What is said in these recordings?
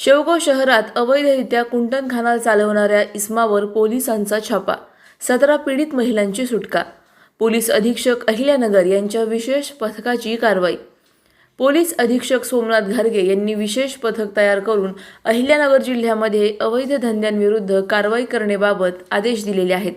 शेवगाव शहरात अवैधरित्या कुंटणखाना चालवणाऱ्या इस्मावर पोलिसांचा छापा. सतरा पीडित महिलांची सुटका. पोलीस अधीक्षक अहिल्यानगर यांच्या विशेष पथकाची कारवाई. पोलीस अधीक्षक सोमनाथ घारगे यांनी विशेष पथक तयार करून अहिल्यानगर जिल्ह्यामध्ये अवैध धंद्यांविरुद्ध कारवाई करण्याबाबत आदेश दिलेले आहेत.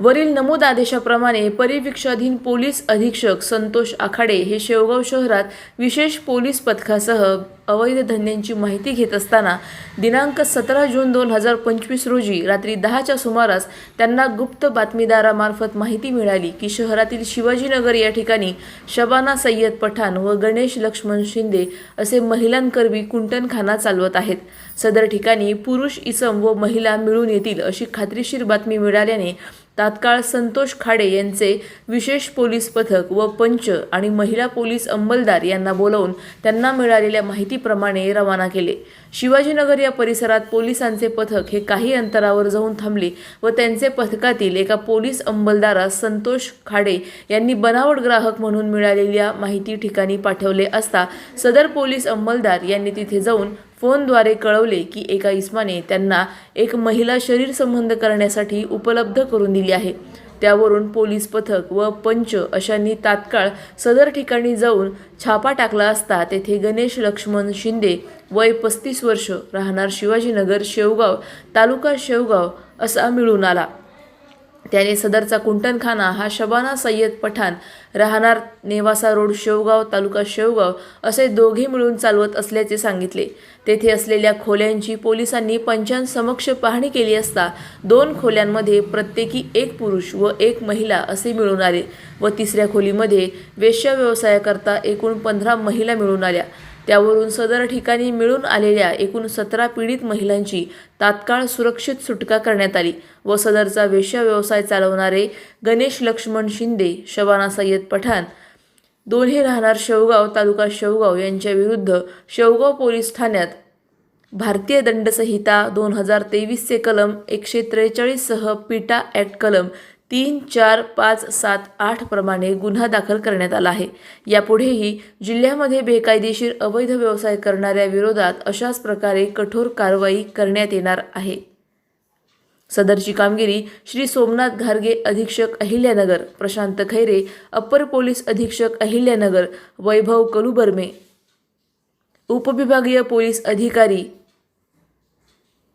वरील नमूद आदेशाप्रमाणे परिवीक्षाधीन पोलीस अधीक्षक संतोष आखाडे हे शेवगाव शहरात विशेष पोलीस पथकासह अवैध धंद्यांची माहिती घेत असताना दिनांक सतरा जून दोन हजार पंचवीस रोजी रात्री दहाच्या सुमारास त्यांना गुप्त बातमीदारामार्फत माहिती मिळाली की शहरातील शिवाजीनगर या ठिकाणी शबाना सय्यद पठाण व गणेश लक्ष्मण शिंदे असे महिलांकरवी कुंटणखाना चालवत आहेत. सदर ठिकाणी पुरुष इसम व महिला मिळून येतील अशी खात्रीशीर बातमी मिळाल्याने तात्काळ संतोष खाडे यांचे विशेष पोलीस पथक व पंच आणि महिला पोलीस अंमलदार यांना बोलावून त्यांना मिळालेल्या माहितीप्रमाणे रवाना केले. शिवाजीनगर या परिसरात पोलिसांचे पथक हे काही अंतरावर जाऊन थांबले व त्यांचे पथकातील एका पोलीस अंमलदारास संतोष खाडे यांनी बनावट ग्राहक म्हणून मिळालेल्या माहिती ठिकाणी पाठवले असता सदर पोलीस अंमलदार यांनी तिथे जाऊन फोनद्वारे कळवले की एका इस्माने त्यांना एक महिला शरीर संबंध करण्यासाठी उपलब्ध करून दिली आहे. त्यावरून पोलीस पथक व पंच अशांनी तात्काळ सदर ठिकाणी जाऊन छापा टाकला असता तेथे गणेश लक्ष्मण शिंदे वय पस्तीस वर्ष राहणार शिवाजीनगर शेवगाव तालुका शेवगाव असा मिळून आला. त्याने सदरचा कुंटणखाना हा शबाना सय्यद पठाण राहणार नेवासा रोड शेवगाव तालुका शेवगाव असे दोघे मिळून चालवत असल्याचे सांगितले. तेथे असलेल्या खोल्यांची पोलिसांनी पंचांसमक्ष पाहणी केली असता दोन खोल्यांमध्ये प्रत्येकी एक पुरुष व एक महिला असे मिळून आले व तिसऱ्या खोलीमध्ये वेश्या व्यवसायाकरता एकूण पंधरा महिला मिळून आल्या. त्यावरून सदर ठिकाणी मिळून आलेल्या एकूण सतरा पीडित महिलांची तात्काळ सुरक्षित सुटका करण्यात आली व सदरचा वेश्या व्यवसाय चालवणारे गणेश लक्ष्मण शिंदे शबाना सय्यद पठाण दोन्ही राहणार शेवगाव तालुका शेवगाव यांच्या विरुद्ध शेवगाव पोलीस ठाण्यात भारतीय दंडसंहिता दोन हजार तेवीसचे कलम एकशे त्रेचाळीससह पिटा ॲक्ट कलम तीन चार पाच सात आठ प्रमाणे गुन्हा दाखल करण्यात आला आहे. यापुढेही जिल्ह्यामध्ये बेकायदेशीर अवैध व्यवसाय करणाऱ्या विरोधात अशाच प्रकारे कठोर कारवाई करण्यात येणार आहे. सदरची कामगिरी श्री सोमनाथ घारगे अधीक्षक अहिल्यानगर प्रशांत खैरे अप्पर पोलीस अधीक्षक अहिल्यानगर वैभव कलुबर्मे उपविभागीय पोलीस अधिकारी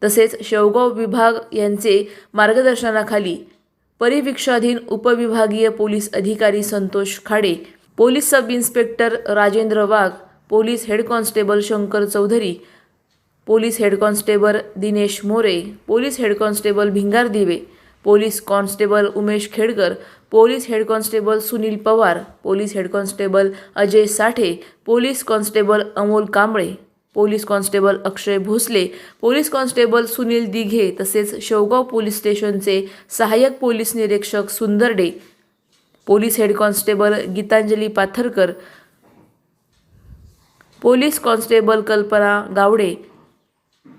तसेच शेवगाव विभाग यांचे मार्गदर्शनाखाली परिवीक्षाधीन उपविभागीय पोलीस अधिकारी Santosh Khade police sub inspector Rajendra Wagh police head constable Shankar Chaudhari police head constable Dinesh More police head constable Bhingardive police constable Umesh Khedkar police head constable Sunil Pawar police head constable Ajay Sathe police constable Amol Kamble police constable Akshay Bhosale police constable Sunil Dighe तसेच Shevgaon police स्टेशनचे सहाय्यक police निरीक्षक Sundarde police head constable Gitanjali Patharkar police constable Kalpana Gawade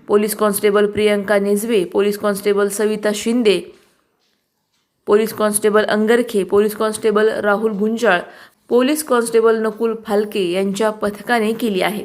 police constable Priyanka Nijwe police constable Savita Shinde police constable Angarkhe police constable Rahul Gunjal police constable Nakul Phalke यांच्या पथकाने केली आहे.